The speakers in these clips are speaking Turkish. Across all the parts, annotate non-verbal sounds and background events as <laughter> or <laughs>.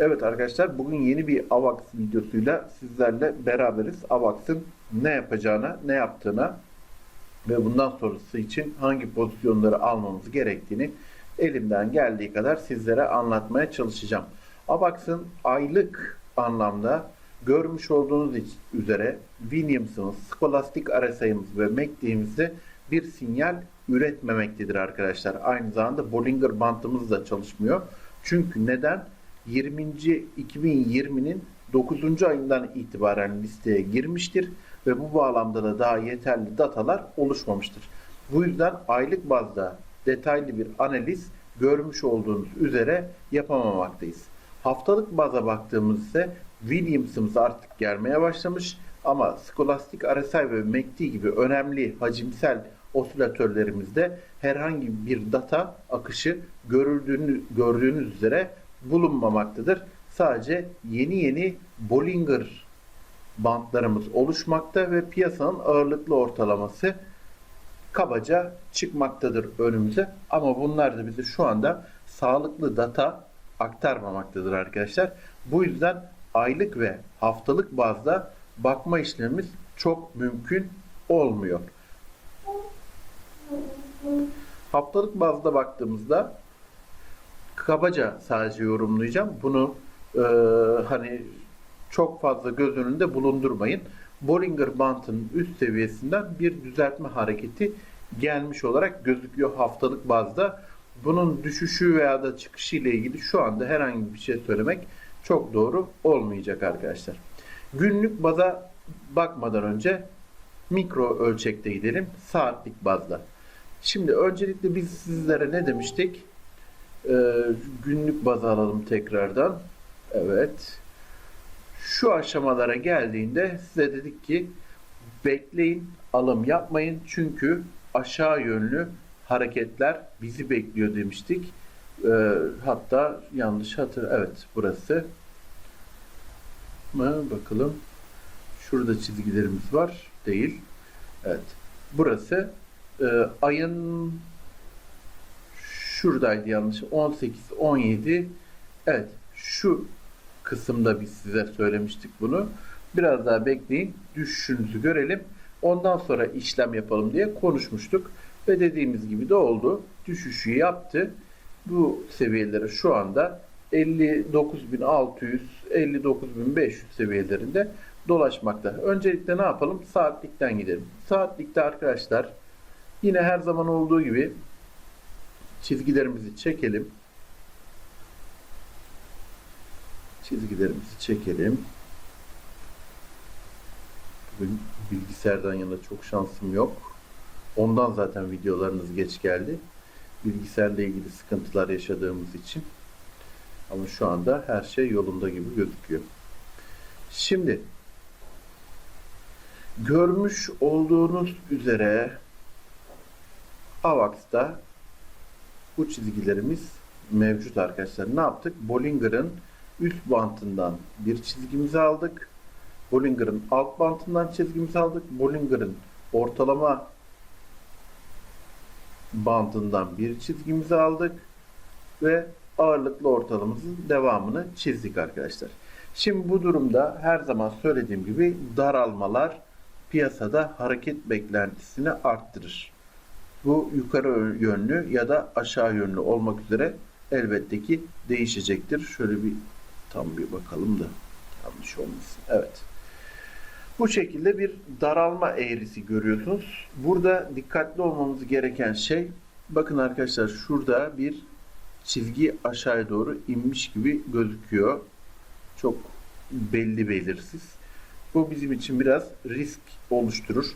Evet arkadaşlar bugün yeni bir AVAX videosuyla sizlerle beraberiz. AVAX'ın ne yapacağına, ne yaptığına ve bundan sonrası için hangi pozisyonları almamız gerektiğini elimden geldiği kadar sizlere anlatmaya çalışacağım. AVAX'ın aylık anlamda görmüş olduğunuz üzere Williams'ımız, Scholastic RSI'miz ve MACD'imizde bir sinyal üretmemektedir arkadaşlar. Aynı zamanda Bollinger Bandımız da çalışmıyor. Çünkü neden? 20. 2020'nin 9. ayından itibaren listeye girmiştir ve bu bağlamda da daha yeterli datalar oluşmamıştır. Bu yüzden aylık bazda detaylı bir analiz görmüş olduğunuz üzere yapamamaktayız. Haftalık baza baktığımız ise Williams'ımız artık gelmeye başlamış ama Scholastic RSI ve MACD gibi önemli hacimsel osilatörlerimizde herhangi bir data akışı görüldüğünü, gördüğünüz üzere bulunmamaktadır. Sadece yeni yeni Bollinger bantlarımız oluşmakta ve piyasanın ağırlıklı ortalaması kabaca çıkmaktadır önümüze. Ama bunlar da bize şu anda sağlıklı data aktarmamaktadır arkadaşlar. Bu yüzden aylık ve haftalık bazda bakma işlemimiz çok mümkün olmuyor. Haftalık bazda baktığımızda kabaca sadece yorumlayacağım. Bunu e, hani çok fazla göz önünde bulundurmayın. Bollinger Band'ın üst seviyesinden bir düzeltme hareketi gelmiş olarak gözüküyor haftalık bazda. Bunun düşüşü veya da çıkışı ile ilgili şu anda herhangi bir şey söylemek çok doğru olmayacak arkadaşlar. Günlük baza bakmadan önce mikro ölçekte gidelim. Saatlik bazda. Şimdi öncelikle biz sizlere ne demiştik? Ee, günlük baz alalım tekrardan. Evet. Şu aşamalara geldiğinde size dedik ki bekleyin, alım yapmayın. Çünkü aşağı yönlü hareketler bizi bekliyor demiştik. Ee, hatta yanlış hatır. Evet burası mı? Bakalım. Şurada çizgilerimiz var. Değil. Evet. Burası e, ayın şuradaydı yanlış. 18, 17. Evet. Şu kısımda biz size söylemiştik bunu. Biraz daha bekleyin. Düşüşünüzü görelim. Ondan sonra işlem yapalım diye konuşmuştuk. Ve dediğimiz gibi de oldu. Düşüşü yaptı. Bu seviyelere şu anda 59.600, 59.500 seviyelerinde dolaşmakta. Öncelikle ne yapalım? Saatlikten gidelim. Saatlikte arkadaşlar yine her zaman olduğu gibi çizgilerimizi çekelim. Çizgilerimizi çekelim. Bugün bilgisayardan yana çok şansım yok. Ondan zaten videolarınız geç geldi. Bilgisayarla ilgili sıkıntılar yaşadığımız için. Ama şu anda her şey yolunda gibi gözüküyor. Şimdi görmüş olduğunuz üzere AVAX'ta bu çizgilerimiz mevcut arkadaşlar. Ne yaptık? Bollinger'ın üst bantından bir çizgimizi aldık. Bollinger'ın alt bantından çizgimizi aldık. Bollinger'ın ortalama bandından bir çizgimizi aldık ve ağırlıklı ortalamamızın devamını çizdik arkadaşlar. Şimdi bu durumda her zaman söylediğim gibi daralmalar piyasada hareket beklentisini arttırır. Bu yukarı yönlü ya da aşağı yönlü olmak üzere elbette ki değişecektir. Şöyle bir tam bir bakalım da yanlış olmasın. Evet. Bu şekilde bir daralma eğrisi görüyorsunuz. Burada dikkatli olmamız gereken şey bakın arkadaşlar şurada bir çizgi aşağıya doğru inmiş gibi gözüküyor. Çok belli belirsiz. Bu bizim için biraz risk oluşturur.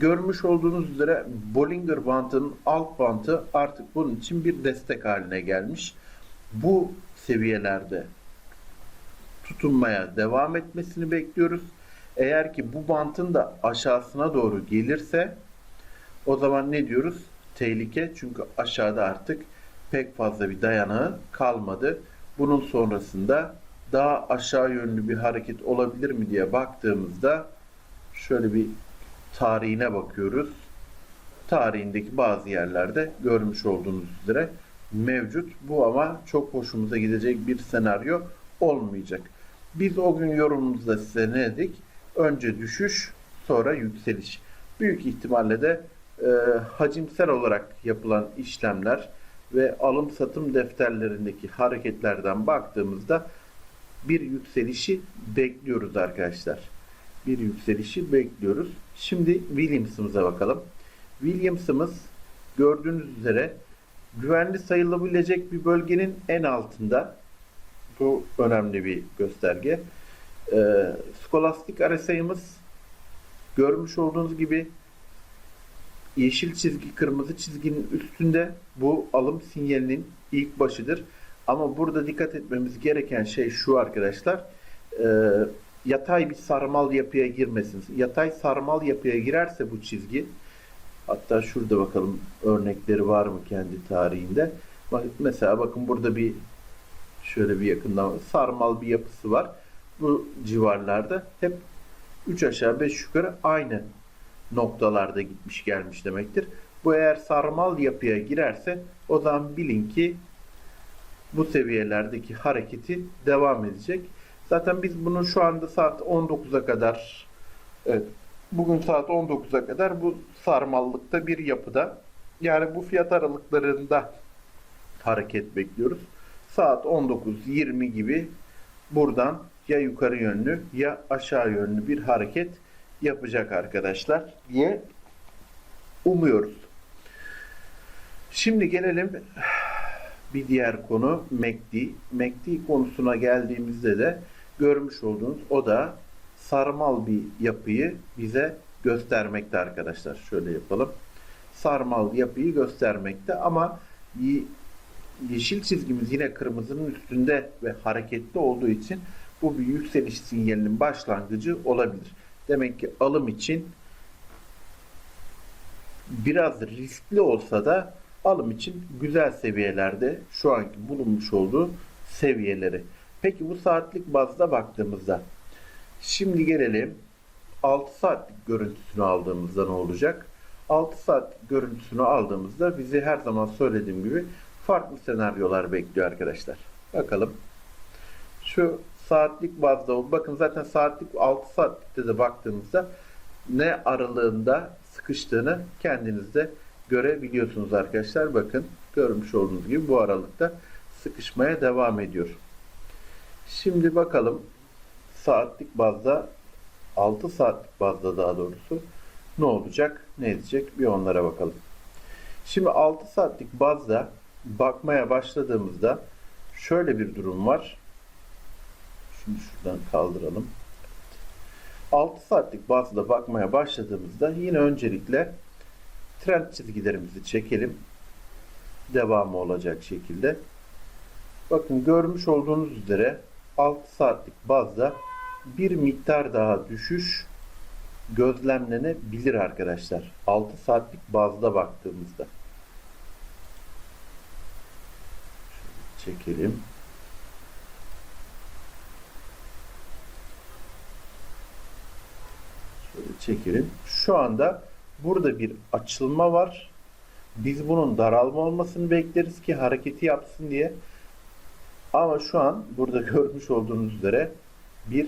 Görmüş olduğunuz üzere Bollinger Band'ın alt bantı artık bunun için bir destek haline gelmiş. Bu seviyelerde tutunmaya devam etmesini bekliyoruz. Eğer ki bu bantın da aşağısına doğru gelirse o zaman ne diyoruz? Tehlike çünkü aşağıda artık pek fazla bir dayanağı kalmadı. Bunun sonrasında daha aşağı yönlü bir hareket olabilir mi diye baktığımızda şöyle bir tarihine bakıyoruz. Tarihindeki bazı yerlerde görmüş olduğunuz üzere mevcut. Bu ama çok hoşumuza gidecek bir senaryo olmayacak. Biz o gün yorumumuzda size ne dedik? Önce düşüş, sonra yükseliş. Büyük ihtimalle de e, hacimsel olarak yapılan işlemler ve alım satım defterlerindeki hareketlerden baktığımızda bir yükselişi bekliyoruz arkadaşlar. Bir yükselişi bekliyoruz. Şimdi Williams'ımıza bakalım. Williams'ımız gördüğünüz üzere güvenli sayılabilecek bir bölgenin en altında. Bu önemli bir gösterge. Ee, skolastik RSI'mız görmüş olduğunuz gibi yeşil çizgi kırmızı çizginin üstünde bu alım sinyalinin ilk başıdır. Ama burada dikkat etmemiz gereken şey şu arkadaşlar. Ee, yatay bir sarmal yapıya girmesin. Yatay sarmal yapıya girerse bu çizgi hatta şurada bakalım örnekleri var mı kendi tarihinde. Bak, mesela bakın burada bir şöyle bir yakından sarmal bir yapısı var. Bu civarlarda hep 3 aşağı 5 yukarı aynı noktalarda gitmiş gelmiş demektir. Bu eğer sarmal yapıya girerse o zaman bilin ki bu seviyelerdeki hareketi devam edecek. Zaten biz bunu şu anda saat 19'a kadar evet bugün saat 19'a kadar bu sarmallıkta bir yapıda yani bu fiyat aralıklarında hareket bekliyoruz. Saat 19-20 gibi buradan ya yukarı yönlü ya aşağı yönlü bir hareket yapacak arkadaşlar diye umuyoruz. Şimdi gelelim bir diğer konu MACD. MACD konusuna geldiğimizde de görmüş olduğunuz o da sarmal bir yapıyı bize göstermekte arkadaşlar. Şöyle yapalım. Sarmal yapıyı göstermekte ama yeşil çizgimiz yine kırmızının üstünde ve hareketli olduğu için bu bir yükseliş sinyalinin başlangıcı olabilir. Demek ki alım için biraz riskli olsa da alım için güzel seviyelerde şu anki bulunmuş olduğu seviyeleri. Peki bu saatlik bazda baktığımızda şimdi gelelim 6 saatlik görüntüsünü aldığımızda ne olacak? 6 saat görüntüsünü aldığımızda bizi her zaman söylediğim gibi farklı senaryolar bekliyor arkadaşlar. Bakalım. Şu saatlik bazda bakın zaten saatlik 6 saatlikte de baktığımızda ne aralığında sıkıştığını kendiniz de görebiliyorsunuz arkadaşlar. Bakın görmüş olduğunuz gibi bu aralıkta sıkışmaya devam ediyor. Şimdi bakalım saatlik bazda 6 saatlik bazda daha doğrusu ne olacak, ne edecek bir onlara bakalım. Şimdi 6 saatlik bazda bakmaya başladığımızda şöyle bir durum var. Şunu şuradan kaldıralım. 6 saatlik bazda bakmaya başladığımızda yine öncelikle trend çizgilerimizi çekelim. Devamı olacak şekilde. Bakın görmüş olduğunuz üzere 6 saatlik bazda bir miktar daha düşüş gözlemlenebilir arkadaşlar. 6 saatlik bazda baktığımızda. Şöyle çekelim. Şöyle çekelim. Şu anda burada bir açılma var. Biz bunun daralma olmasını bekleriz ki hareketi yapsın diye. Ama şu an burada <laughs> görmüş olduğunuz üzere bir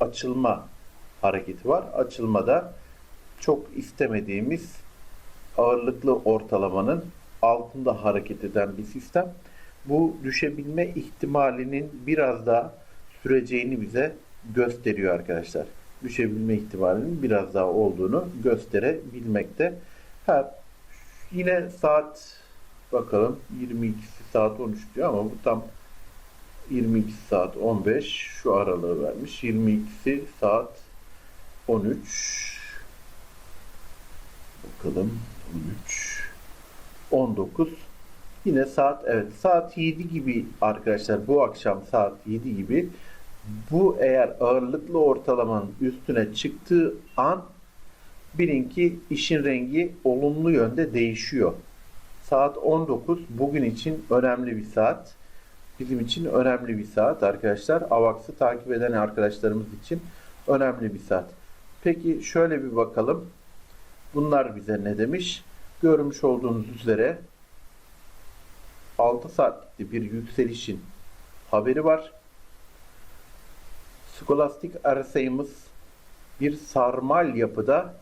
açılma hareketi var. Açılmada çok istemediğimiz ağırlıklı ortalamanın altında hareket eden bir sistem. Bu düşebilme ihtimalinin biraz daha süreceğini bize gösteriyor arkadaşlar. Düşebilme ihtimalinin biraz daha olduğunu gösterebilmekte. Ha, yine saat bakalım 22 saat 13 diyor ama bu tam 22 saat 15 şu aralığı vermiş. 22 saat 13 bakalım 13 19 yine saat evet saat 7 gibi arkadaşlar bu akşam saat 7 gibi bu eğer ağırlıklı ortalamanın üstüne çıktığı an bilin ki işin rengi olumlu yönde değişiyor. Saat 19 bugün için önemli bir saat. Bizim için önemli bir saat arkadaşlar. AVAX'ı takip eden arkadaşlarımız için önemli bir saat. Peki şöyle bir bakalım. Bunlar bize ne demiş? Görmüş olduğunuz üzere 6 saatlikte bir yükselişin haberi var. Skolastik arsayımız bir sarmal yapıda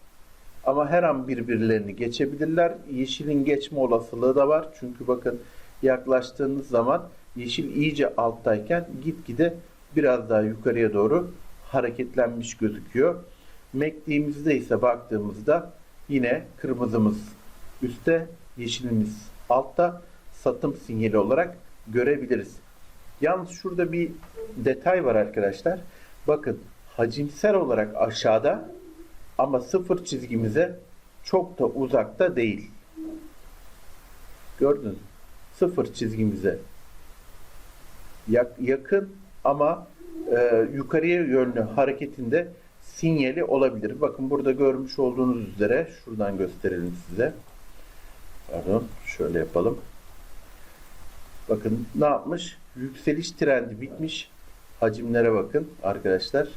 ama her an birbirlerini geçebilirler. Yeşilin geçme olasılığı da var. Çünkü bakın yaklaştığınız zaman yeşil iyice alttayken gitgide biraz daha yukarıya doğru hareketlenmiş gözüküyor. MACD'imizde ise baktığımızda yine kırmızımız üstte, yeşilimiz altta satım sinyali olarak görebiliriz. Yalnız şurada bir detay var arkadaşlar. Bakın hacimsel olarak aşağıda ama sıfır çizgimize çok da uzakta değil. Gördünüz mü? Sıfır çizgimize yakın ama e, yukarıya yönlü hareketinde sinyali olabilir. Bakın burada görmüş olduğunuz üzere şuradan gösterelim size. Pardon, şöyle yapalım. Bakın ne yapmış? Yükseliş trendi bitmiş. Hacimlere bakın arkadaşlar.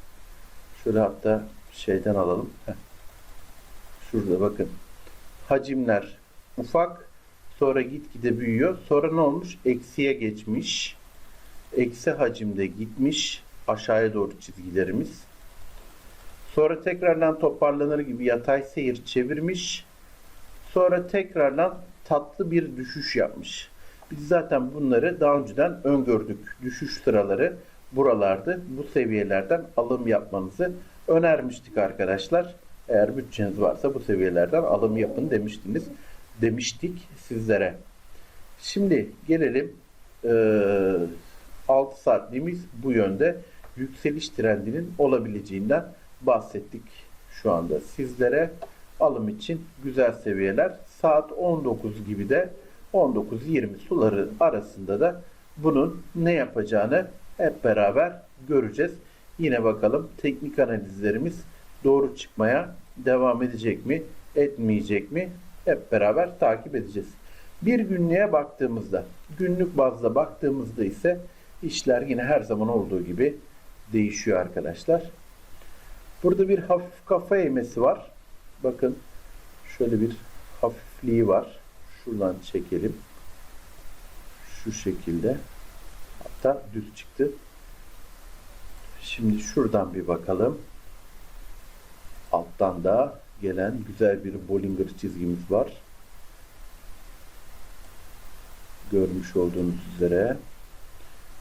Şöyle hatta şeyden alalım. Şurada bakın. Hacimler ufak. Sonra gitgide büyüyor. Sonra ne olmuş? Eksiye geçmiş. Eksi hacimde gitmiş. Aşağıya doğru çizgilerimiz. Sonra tekrardan toparlanır gibi yatay seyir çevirmiş. Sonra tekrardan tatlı bir düşüş yapmış. Biz zaten bunları daha önceden öngördük. Düşüş sıraları buralardı. Bu seviyelerden alım yapmanızı önermiştik arkadaşlar. Eğer bütçeniz varsa bu seviyelerden alım yapın demiştiniz. Demiştik sizlere. Şimdi gelelim eee 6 saatliğimiz bu yönde yükseliş trendinin olabileceğinden bahsettik şu anda sizlere. Alım için güzel seviyeler. Saat 19 gibi de 19-20 suları arasında da bunun ne yapacağını hep beraber göreceğiz. Yine bakalım teknik analizlerimiz doğru çıkmaya devam edecek mi, etmeyecek mi? Hep beraber takip edeceğiz. Bir günlüğe baktığımızda, günlük bazda baktığımızda ise işler yine her zaman olduğu gibi değişiyor arkadaşlar. Burada bir hafif kafa eğmesi var. Bakın şöyle bir hafifliği var. Şuradan çekelim. Şu şekilde. Hatta düz çıktı. Şimdi şuradan bir bakalım. Alttan da gelen güzel bir Bollinger çizgimiz var. Görmüş olduğunuz üzere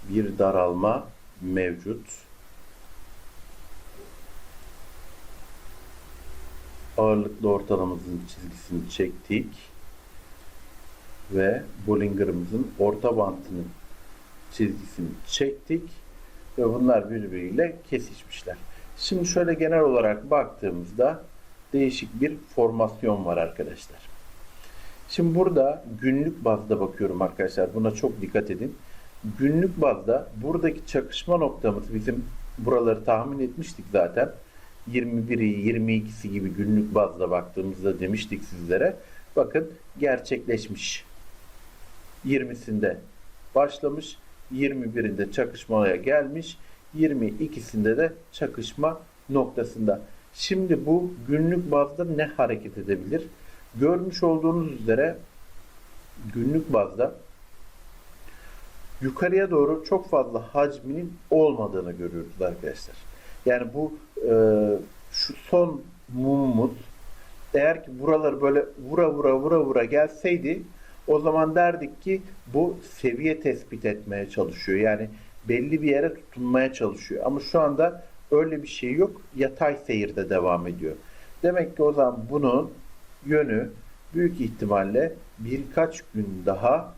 bir daralma mevcut. Ağırlıklı ortalamamızın çizgisini çektik ve Bollinger'ımızın orta bantının çizgisini çektik ve bunlar birbiriyle kesişmişler. Şimdi şöyle genel olarak baktığımızda değişik bir formasyon var arkadaşlar. Şimdi burada günlük bazda bakıyorum arkadaşlar. Buna çok dikkat edin. Günlük bazda buradaki çakışma noktamız bizim buraları tahmin etmiştik zaten. 21'i 22'si gibi günlük bazda baktığımızda demiştik sizlere. Bakın gerçekleşmiş. 20'sinde başlamış. 21'inde çakışmaya gelmiş. 22'sinde de çakışma noktasında. Şimdi bu günlük bazda ne hareket edebilir? Görmüş olduğunuz üzere günlük bazda yukarıya doğru çok fazla hacminin olmadığını görüyoruz arkadaşlar. Yani bu e, şu son mumumuz eğer ki buraları böyle vura vura vura vura gelseydi o zaman derdik ki bu seviye tespit etmeye çalışıyor. Yani belli bir yere tutunmaya çalışıyor. Ama şu anda öyle bir şey yok. Yatay seyirde devam ediyor. Demek ki o zaman bunun yönü büyük ihtimalle birkaç gün daha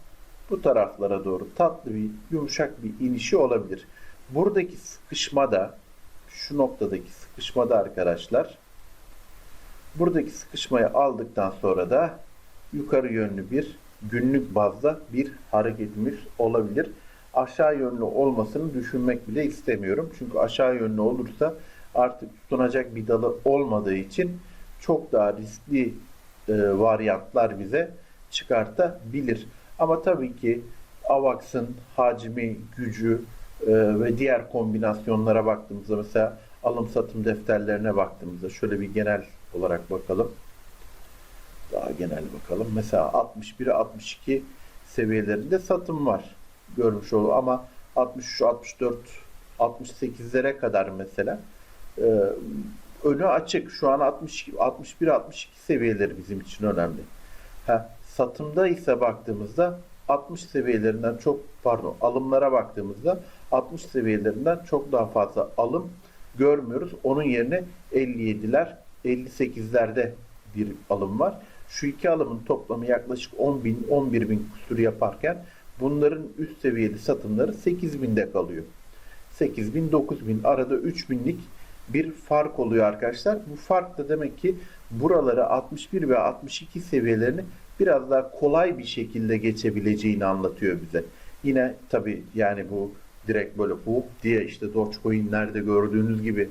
bu taraflara doğru tatlı bir yumuşak bir inişi olabilir. Buradaki sıkışmada şu noktadaki sıkışmada arkadaşlar buradaki sıkışmayı aldıktan sonra da yukarı yönlü bir günlük bazda bir hareketimiz olabilir. Aşağı yönlü olmasını düşünmek bile istemiyorum. Çünkü aşağı yönlü olursa artık tutunacak bir dalı olmadığı için çok daha riskli e, varyantlar bize çıkartabilir. Ama tabii ki AVAX'ın hacmi, gücü e, ve diğer kombinasyonlara baktığımızda mesela alım satım defterlerine baktığımızda şöyle bir genel olarak bakalım. Daha genel bakalım. Mesela 61 62 seviyelerinde satım var. Görmüş olur ama 63 64 68'lere kadar mesela. Ee, önü açık. Şu an 60 61 62 seviyeleri bizim için önemli. Ha, satımda ise baktığımızda 60 seviyelerinden çok pardon alımlara baktığımızda 60 seviyelerinden çok daha fazla alım görmüyoruz. Onun yerine 57'ler 58'lerde bir alım var. Şu iki alımın toplamı yaklaşık 10 bin 11 bin kusur yaparken bunların üst seviyeli satımları 8 binde kalıyor. 8 bin 9 bin arada 3 binlik bir fark oluyor arkadaşlar. Bu fark da demek ki buraları 61 ve 62 seviyelerini biraz daha kolay bir şekilde geçebileceğini anlatıyor bize. Yine tabi yani bu direkt böyle bu diye işte Dogecoin'lerde gördüğünüz gibi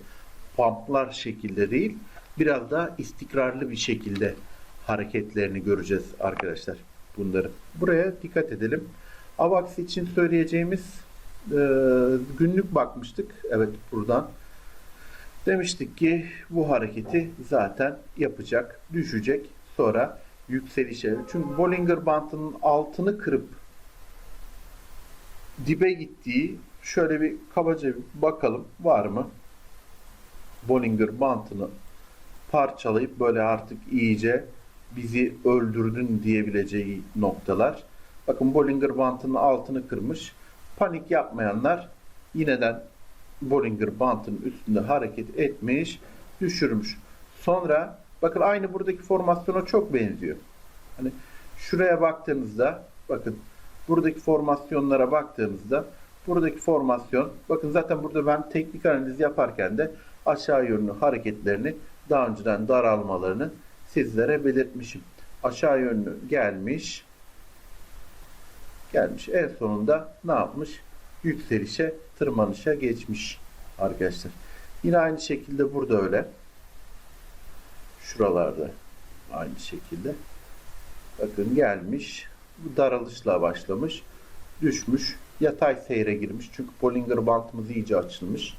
pumplar şekilde değil biraz daha istikrarlı bir şekilde hareketlerini göreceğiz arkadaşlar bunları. Buraya dikkat edelim. AVAX için söyleyeceğimiz e, günlük bakmıştık. Evet buradan. Demiştik ki bu hareketi zaten yapacak, düşecek. Sonra yükselişe. Çünkü Bollinger Bandının altını kırıp dibe gittiği şöyle bir kabaca bir bakalım var mı? Bollinger Bandını parçalayıp böyle artık iyice bizi öldürdün diyebileceği noktalar. Bakın Bollinger Bandının altını kırmış. Panik yapmayanlar yineden Bollinger Bandının üstünde hareket etmiş, düşürmüş. Sonra bakın aynı buradaki formasyona çok benziyor. Hani şuraya baktığınızda bakın buradaki formasyonlara baktığımızda buradaki formasyon bakın zaten burada ben teknik analiz yaparken de aşağı yönlü hareketlerini daha önceden daralmalarını sizlere belirtmişim. Aşağı yönlü gelmiş gelmiş en sonunda ne yapmış? Yükselişe, tırmanışa geçmiş arkadaşlar. Yine aynı şekilde burada öyle. Şuralarda aynı şekilde. Bakın gelmiş. Bu daralışla başlamış. Düşmüş. Yatay seyre girmiş. Çünkü Bollinger bantımız iyice açılmış.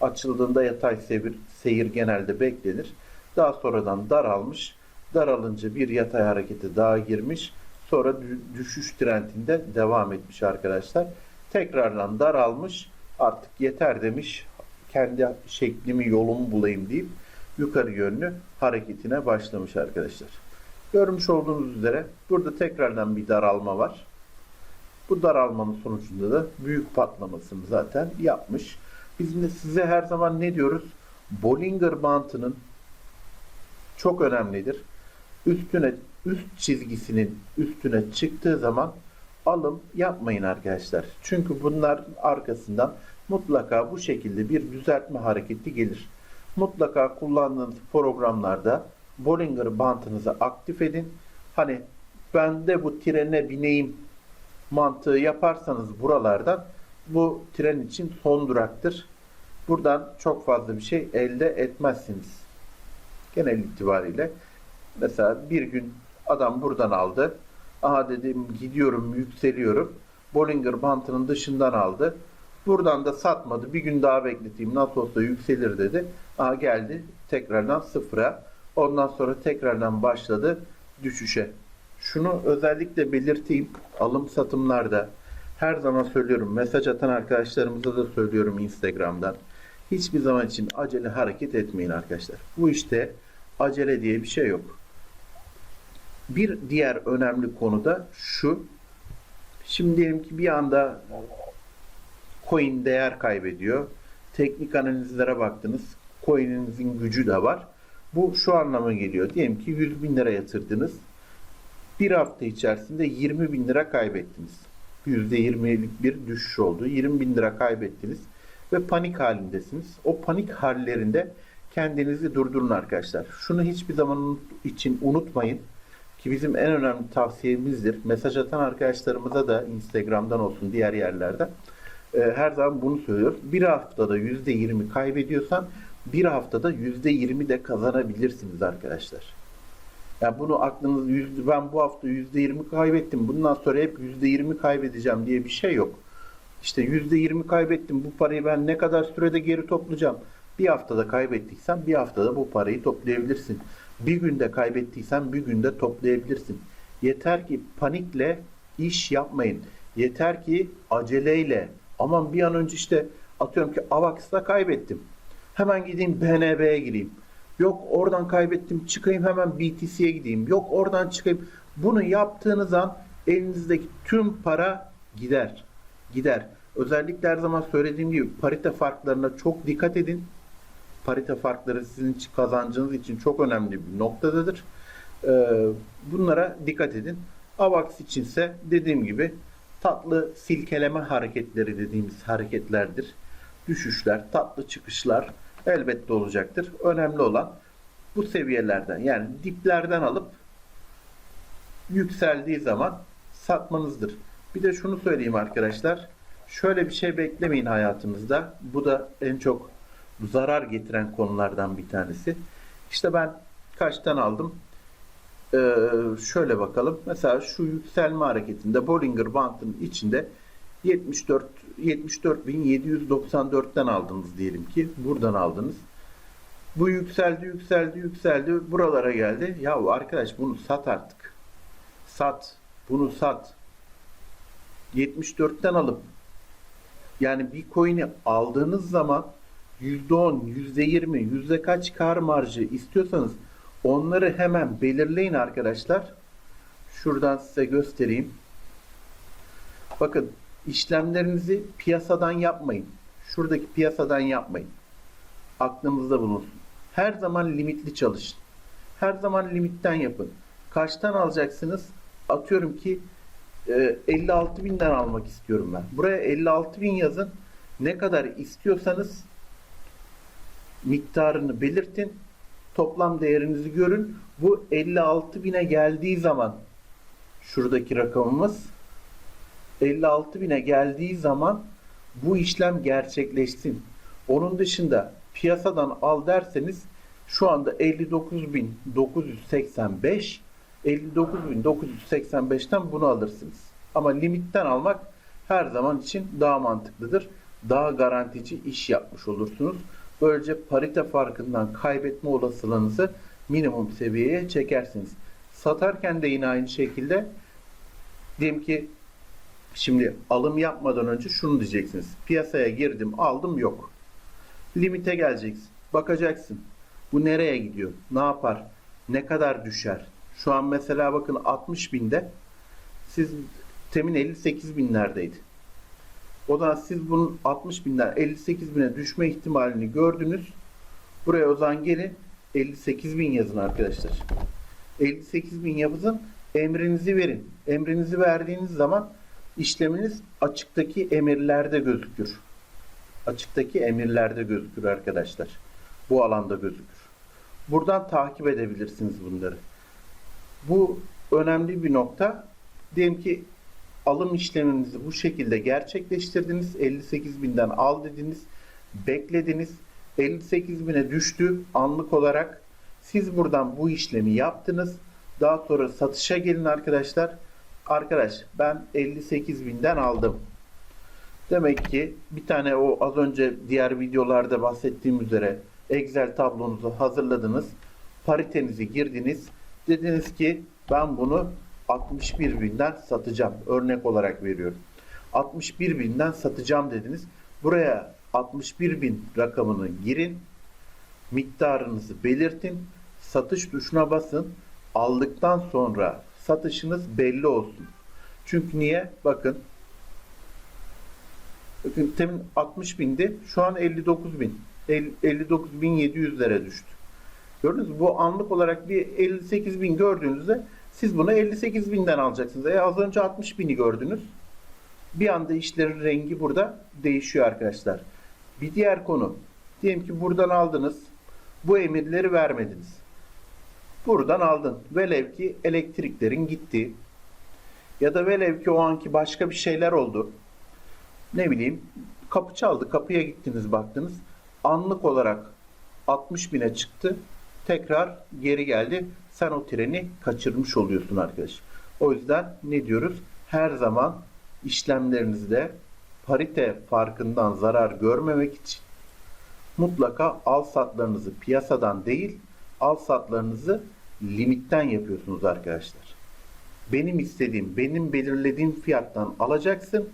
Açıldığında yatay seyir, seyir genelde beklenir. Daha sonradan daralmış. Daralınca bir yatay harekete daha girmiş. Sonra düşüş trendinde devam etmiş arkadaşlar. Tekrardan daralmış. Artık yeter demiş. Kendi şeklimi yolumu bulayım deyip yukarı yönlü hareketine başlamış arkadaşlar. Görmüş olduğunuz üzere burada tekrardan bir daralma var. Bu daralmanın sonucunda da büyük patlamasını zaten yapmış. Biz de size her zaman ne diyoruz? Bollinger bantının çok önemlidir. Üstüne üst çizgisinin üstüne çıktığı zaman alım yapmayın arkadaşlar. Çünkü bunlar arkasından mutlaka bu şekilde bir düzeltme hareketi gelir. Mutlaka kullandığınız programlarda Bollinger bantınızı aktif edin. Hani ben de bu trene bineyim mantığı yaparsanız buralardan bu tren için son duraktır. Buradan çok fazla bir şey elde etmezsiniz. Genel itibariyle mesela bir gün adam buradan aldı. Aha dedim gidiyorum yükseliyorum. Bollinger bantının dışından aldı. Buradan da satmadı. Bir gün daha bekleteyim. Nasıl olsa yükselir dedi. Aha geldi tekrardan sıfıra. Ondan sonra tekrardan başladı düşüşe. Şunu özellikle belirteyim. Alım satımlarda her zaman söylüyorum. Mesaj atan arkadaşlarımıza da söylüyorum Instagram'dan. Hiçbir zaman için acele hareket etmeyin arkadaşlar. Bu işte acele diye bir şey yok. Bir diğer önemli konu da şu. Şimdi diyelim ki bir anda coin değer kaybediyor. Teknik analizlere baktınız. Coin'inizin gücü de var. Bu şu anlama geliyor. Diyelim ki 100 bin lira yatırdınız. Bir hafta içerisinde 20 bin lira kaybettiniz. %20'lik bir düşüş oldu. 20 bin lira kaybettiniz ve panik halindesiniz. O panik hallerinde kendinizi durdurun arkadaşlar. Şunu hiçbir zaman için unutmayın ki bizim en önemli tavsiyemizdir. Mesaj atan arkadaşlarımıza da Instagram'dan olsun diğer yerlerden e, her zaman bunu söylüyoruz. Bir haftada %20 kaybediyorsan bir haftada %20 de kazanabilirsiniz arkadaşlar. Yani bunu aklınız yüzde ben bu hafta %20 kaybettim. Bundan sonra hep %20 kaybedeceğim diye bir şey yok. İşte %20 kaybettim. Bu parayı ben ne kadar sürede geri toplayacağım? Bir haftada kaybettiysen bir haftada bu parayı toplayabilirsin. Bir günde kaybettiysen bir günde toplayabilirsin. Yeter ki panikle iş yapmayın. Yeter ki aceleyle aman bir an önce işte Atıyorum ki Avax'ta kaybettim. Hemen gideyim BNB'ye gireyim. Yok oradan kaybettim çıkayım hemen BTC'ye gideyim. Yok oradan çıkayım. Bunu yaptığınız an elinizdeki tüm para gider. Gider. Özellikle her zaman söylediğim gibi parite farklarına çok dikkat edin. Parite farkları sizin kazancınız için çok önemli bir noktadadır. Ee, bunlara dikkat edin. AVAX içinse dediğim gibi tatlı silkeleme hareketleri dediğimiz hareketlerdir. Düşüşler, tatlı çıkışlar elbette olacaktır. Önemli olan bu seviyelerden yani diplerden alıp yükseldiği zaman satmanızdır. Bir de şunu söyleyeyim arkadaşlar. Şöyle bir şey beklemeyin hayatınızda. Bu da en çok zarar getiren konulardan bir tanesi. İşte ben kaçtan aldım? Ee, şöyle bakalım. Mesela şu yükselme hareketinde Bollinger Band'ın içinde 74 74.794'ten aldınız diyelim ki. Buradan aldınız. Bu yükseldi, yükseldi, yükseldi. Buralara geldi. Ya arkadaş bunu sat artık. Sat. Bunu sat. 74'ten alıp yani bir coin'i aldığınız zaman %10, %20, yüzde kaç kar marjı istiyorsanız onları hemen belirleyin arkadaşlar. Şuradan size göstereyim. Bakın işlemlerinizi piyasadan yapmayın. Şuradaki piyasadan yapmayın. Aklınızda bulunsun. Her zaman limitli çalışın. Her zaman limitten yapın. Kaçtan alacaksınız? Atıyorum ki e, 56 binden almak istiyorum ben. Buraya 56 bin yazın. Ne kadar istiyorsanız miktarını belirtin. Toplam değerinizi görün. Bu 56 bine geldiği zaman şuradaki rakamımız 56 bine geldiği zaman bu işlem gerçekleşsin. Onun dışında piyasadan al derseniz şu anda 59.985 59.985'ten bunu alırsınız. Ama limitten almak her zaman için daha mantıklıdır. Daha garantici iş yapmış olursunuz. Böylece parite farkından kaybetme olasılığınızı minimum seviyeye çekersiniz. Satarken de yine aynı şekilde diyelim ki şimdi alım yapmadan önce şunu diyeceksiniz. Piyasaya girdim aldım yok. Limite geleceksin. Bakacaksın. Bu nereye gidiyor? Ne yapar? Ne kadar düşer? Şu an mesela bakın 60 binde siz temin 58 binlerdeydi. O da siz bunun 60 binden 58 bine düşme ihtimalini gördünüz. Buraya o zaman gelin 58 bin yazın arkadaşlar. 58 bin yazın emrinizi verin. Emrinizi verdiğiniz zaman işleminiz açıktaki emirlerde gözükür. Açıktaki emirlerde gözükür arkadaşlar. Bu alanda gözükür. Buradan takip edebilirsiniz bunları. Bu önemli bir nokta. Diyelim ki alım işleminizi bu şekilde gerçekleştirdiniz. 58 binden al dediniz. Beklediniz. 58 bine düştü anlık olarak. Siz buradan bu işlemi yaptınız. Daha sonra satışa gelin arkadaşlar. Arkadaş ben 58 binden aldım. Demek ki bir tane o az önce diğer videolarda bahsettiğim üzere Excel tablonuzu hazırladınız. Paritenizi girdiniz. Dediniz ki ben bunu 61 binden satacağım. Örnek olarak veriyorum. 61 binden satacağım dediniz. Buraya 61 bin rakamını girin. Miktarınızı belirtin. Satış tuşuna basın. Aldıktan sonra satışınız belli olsun. Çünkü niye? Bakın. Bakın temin 60 bindi. Şu an 59 bin. 59 bin 700'lere düştü. Gördünüz mü? Bu anlık olarak bir 58 bin gördüğünüzde siz bunu 58 binden alacaksınız. E az önce 60 bini gördünüz. Bir anda işlerin rengi burada değişiyor arkadaşlar. Bir diğer konu. Diyelim ki buradan aldınız. Bu emirleri vermediniz. Buradan aldın. Velev ki elektriklerin gitti. Ya da velev ki o anki başka bir şeyler oldu. Ne bileyim kapı çaldı. Kapıya gittiniz baktınız. Anlık olarak 60 bine çıktı. Tekrar geri geldi. Sen o treni kaçırmış oluyorsun arkadaş. O yüzden ne diyoruz? Her zaman işlemlerinizde parite farkından zarar görmemek için mutlaka al satlarınızı piyasadan değil al satlarınızı limitten yapıyorsunuz arkadaşlar. Benim istediğim, benim belirlediğim fiyattan alacaksın.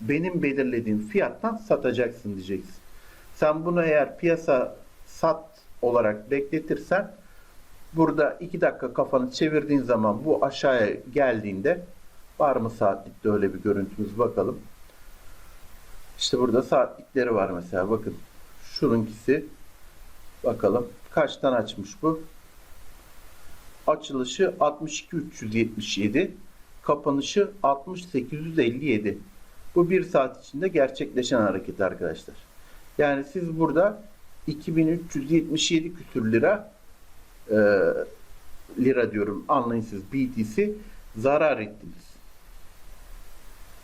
benim belirlediğim fiyattan satacaksın diyeceksin. Sen bunu eğer piyasa sat olarak bekletirsen burada 2 dakika kafanı çevirdiğin zaman bu aşağıya geldiğinde var mı saatlikte öyle bir görüntümüz bakalım. İşte burada saatlikleri var mesela bakın. Şununkisi bakalım kaçtan açmış bu? Açılışı 62377, kapanışı 60857. Bu bir saat içinde gerçekleşen hareket arkadaşlar. Yani siz burada 2377 küsür lira e, lira diyorum anlayın siz BTC zarar ettiniz.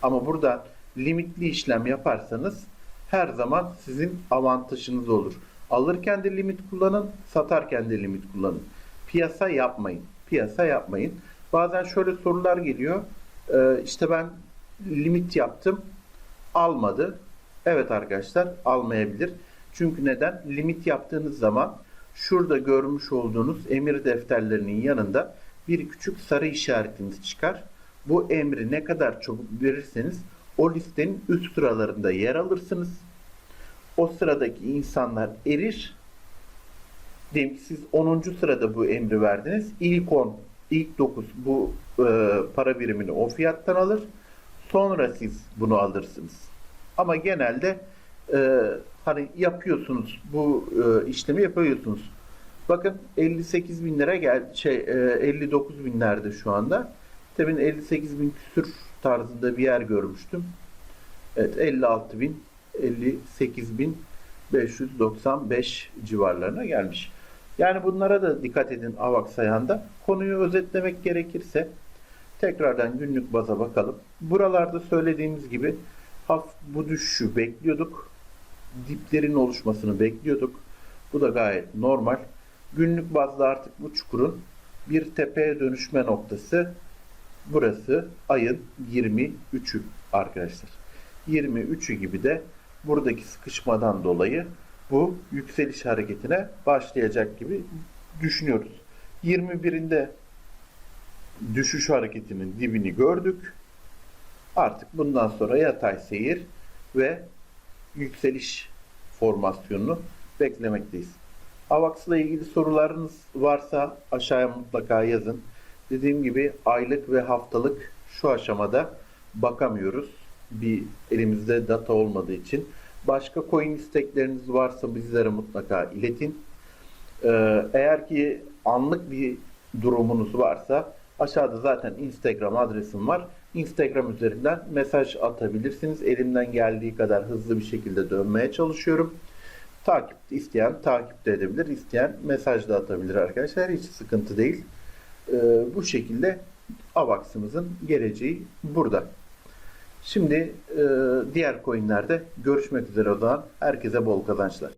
Ama burada limitli işlem yaparsanız her zaman sizin avantajınız olur. Alırken de limit kullanın, satarken de limit kullanın. Piyasa yapmayın. Piyasa yapmayın. Bazen şöyle sorular geliyor. Ee, işte ben limit yaptım, almadı. Evet arkadaşlar, almayabilir. Çünkü neden? Limit yaptığınız zaman şurada görmüş olduğunuz emir defterlerinin yanında bir küçük sarı işaretiniz çıkar. Bu emri ne kadar çabuk verirseniz o listenin üst sıralarında yer alırsınız. O sıradaki insanlar erir. Diyelim ki siz 10. sırada bu emri verdiniz. İlk 10, ilk 9 bu e, para birimini o fiyattan alır. Sonra siz bunu alırsınız. Ama genelde e, hani yapıyorsunuz bu e, işlemi yapıyorsunuz. Bakın 58 bin lira gel şey e, 59 binlerde şu anda. Demin 58 bin küsür tarzında bir yer görmüştüm. Evet 56 bin 58 bin 595 civarlarına gelmiş. Yani bunlara da dikkat edin AVAX sayanda. Konuyu özetlemek gerekirse tekrardan günlük baza bakalım. Buralarda söylediğimiz gibi hafif bu düşüşü bekliyorduk. Diplerin oluşmasını bekliyorduk. Bu da gayet normal. Günlük bazda artık bu çukurun bir tepeye dönüşme noktası burası ayın 23'ü arkadaşlar. 23'ü gibi de buradaki sıkışmadan dolayı bu yükseliş hareketine başlayacak gibi düşünüyoruz. 21'inde düşüş hareketinin dibini gördük. Artık bundan sonra yatay seyir ve yükseliş formasyonunu beklemekteyiz. AVAX'la ilgili sorularınız varsa aşağıya mutlaka yazın. Dediğim gibi aylık ve haftalık şu aşamada bakamıyoruz. Bir elimizde data olmadığı için. Başka coin istekleriniz varsa bizlere mutlaka iletin. Ee, eğer ki anlık bir durumunuz varsa aşağıda zaten Instagram adresim var. Instagram üzerinden mesaj atabilirsiniz. Elimden geldiği kadar hızlı bir şekilde dönmeye çalışıyorum. Takip isteyen takip de edebilir, isteyen mesaj da atabilir arkadaşlar. Hiç sıkıntı değil. Ee, bu şekilde AVAX'ımızın geleceği burada. Şimdi e, diğer coinlerde görüşmek üzere o zaman. Herkese bol kazançlar.